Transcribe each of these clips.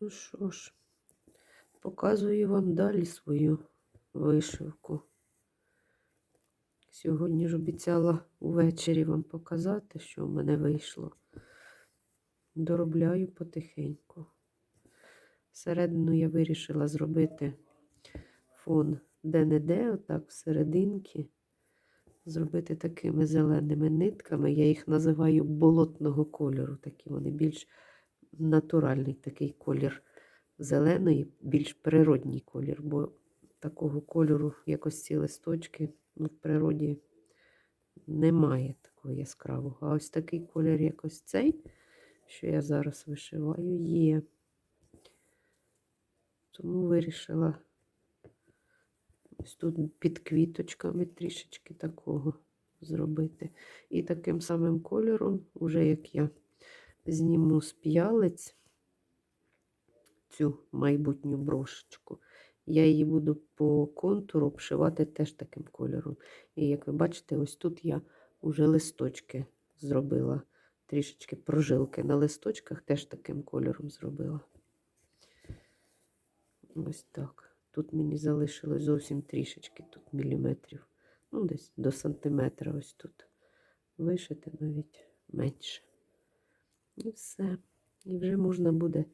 Ну що ж, показую вам далі свою вишивку. Сьогодні ж обіцяла увечері вам показати, що в мене вийшло. Доробляю потихеньку. Всередину я вирішила зробити фон де-не-де, отак всерединки. Зробити такими зеленими нитками. Я їх називаю болотного кольору. Такі вони більш натуральний такий колір зелений, більш природній колір, бо такого кольору якось ці листочки ну, в природі немає такого яскравого. А ось такий колір, якось цей, що я зараз вишиваю, є. Тому вирішила ось тут під квіточками трішечки такого зробити. І таким самим кольором, уже як я зніму з п'ялиць цю майбутню брошечку. Я її буду по контуру обшивати теж таким кольором. І як ви бачите, ось тут я вже листочки зробила. Трішечки прожилки на листочках теж таким кольором зробила. Ось так. Тут мені залишилось зовсім трішечки, тут міліметрів. Ну, десь до сантиметра ось тут. Вишити навіть менше. І все. І вже можна буде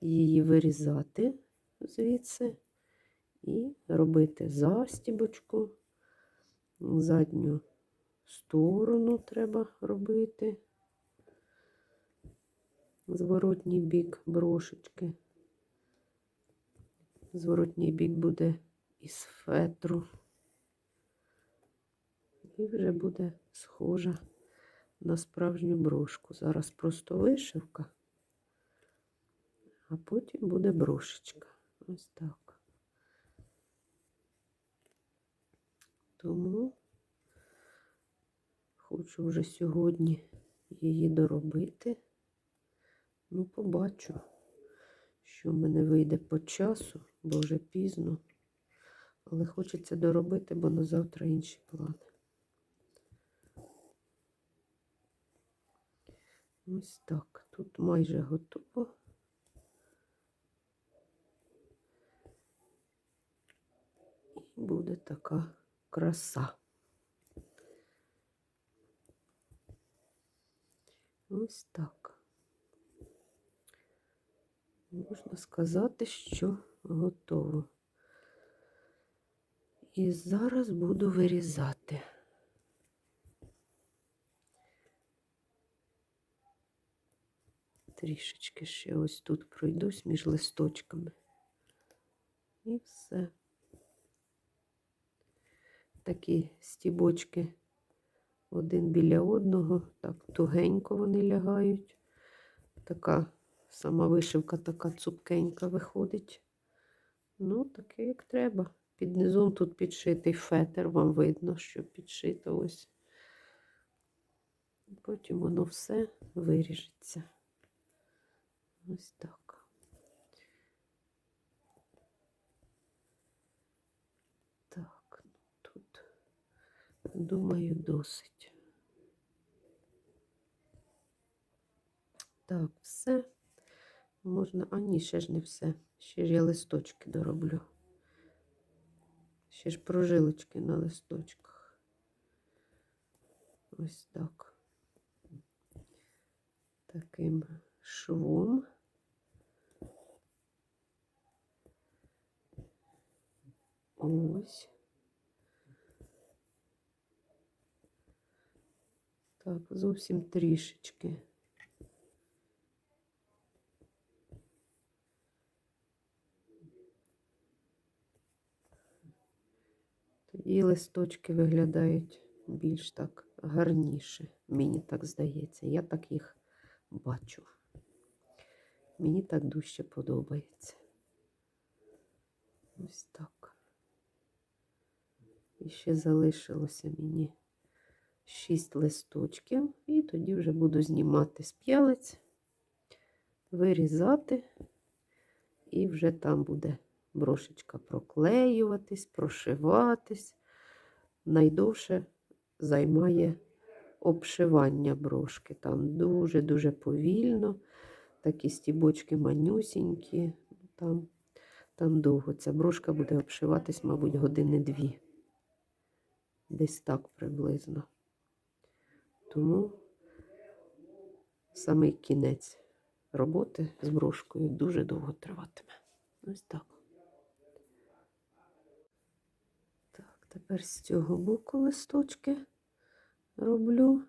її вирізати звідси і робити застібочку. Задню сторону треба робити. Зворотній бік брошечки. Зворотній бік буде із фетру. І вже буде схожа на справжню брошку. Зараз просто вишивка, а потім буде брошечка. Ось так. Тому хочу вже сьогодні її доробити. Ну, побачу, що в мене вийде по часу, бо вже пізно. Але хочеться доробити, бо на завтра інші плани. Ось так. Тут майже готово. І буде така краса. Ось так. Можна сказати, що готово. І зараз буду вирізати. Трішечки ще ось тут пройдусь між листочками. І все. Такі стібочки один біля одного, так тугенько вони лягають. Така сама вишивка така цупкенька виходить. Ну, таке, як треба. Під низом тут підшитий фетер, вам видно, що підшито ось. Потім воно все виріжеться. Ось так. Так, ну тут, думаю, досить. Так, все. Можна, а ні, ще ж не все. Ще ж я листочки дороблю. Ще ж прожилочки на листочках. Ось так. Таким швом. Ось. Так, зовсім трішечки. Тоді листочки виглядають більш так гарніше. Мені так здається. Я так їх бачу. Мені так дужче подобається. Ось так. І ще залишилося мені 6 листочків, і тоді вже буду знімати з п'ялиць, вирізати, і вже там буде брошечка проклеюватись, прошиватись. Найдовше займає обшивання брошки. Там дуже-дуже повільно. такі стібочки манюсінькі. Там, там довго. Ця брошка буде обшиватись, мабуть, години дві. Десь так приблизно. Тому самий кінець роботи з брошкою дуже довго триватиме. Ось так. Так, тепер з цього боку листочки роблю.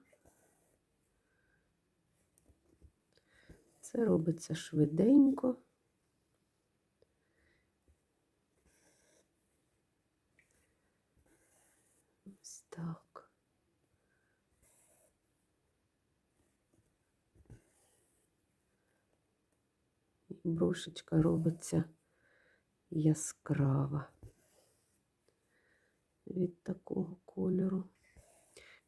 Це робиться швиденько. Ось так. І брошечка робиться яскрава від такого кольору.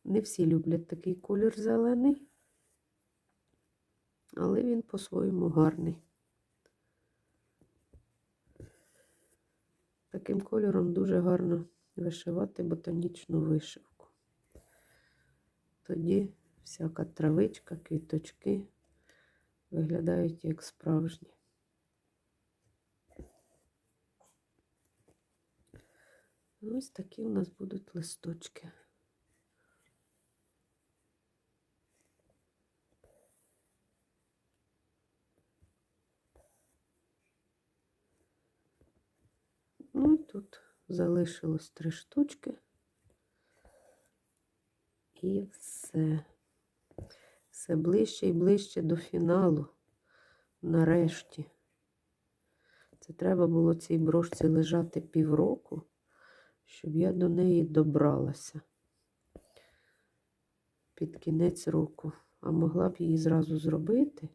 Не всі люблять такий колір зелений, але він по-своєму гарний. Таким кольором дуже гарно вишивати ботанічну вишивку. Тоді всяка травичка, квіточки виглядають як справжні. Ось такі у нас будуть листочки. Ну і тут залишилось три штучки. І все. Все ближче і ближче до фіналу. Нарешті. Це треба було цій брошці лежати півроку, щоб я до неї добралася під кінець року. А могла б її зразу зробити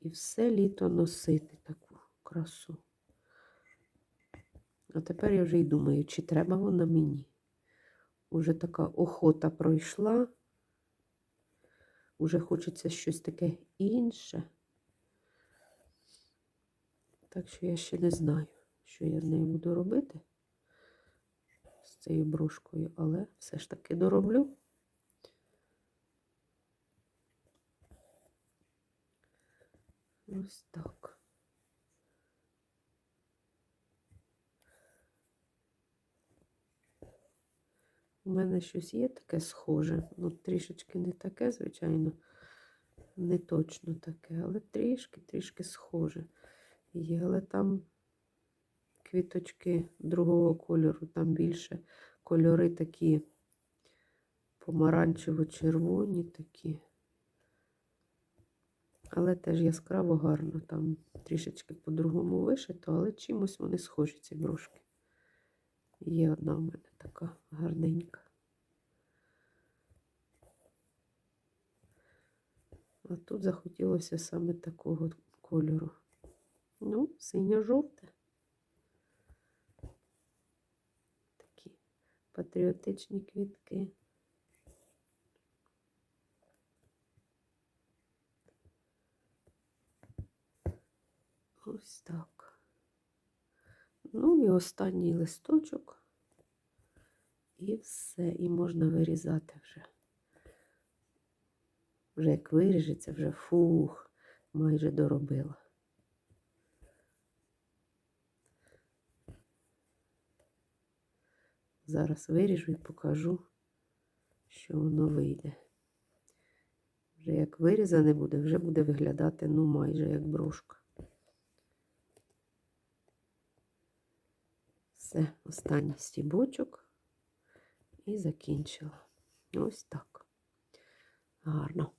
і все літо носити таку красу. А тепер я вже й думаю, чи треба вона мені. Уже така охота пройшла. Уже хочеться щось таке інше. Так що я ще не знаю, що я з нею буду робити цією брошкою, але все ж таки дороблю. Ось так. У мене щось є таке схоже. Ну, трішечки не таке, звичайно, не точно таке, але трішки-трішки схоже є. Але там квіточки другого кольору, там більше кольори такі помаранчево-червоні такі. Але теж яскраво гарно, там трішечки по-другому вишито, але чимось вони схожі, ці брошки. Є одна в мене така гарненька. А тут захотілося саме такого кольору. Ну, синьо-жовте. Патріотичні квітки. Ось так. Ну і останній листочок. І все, і можна вирізати вже. Вже як виріжеться, вже фух, майже доробила. Зараз виріжу і покажу, що воно вийде. Вже як вирізане буде, вже буде виглядати, ну, майже як брошка. Все, останній стібочок і закінчила. Ось так. Гарно.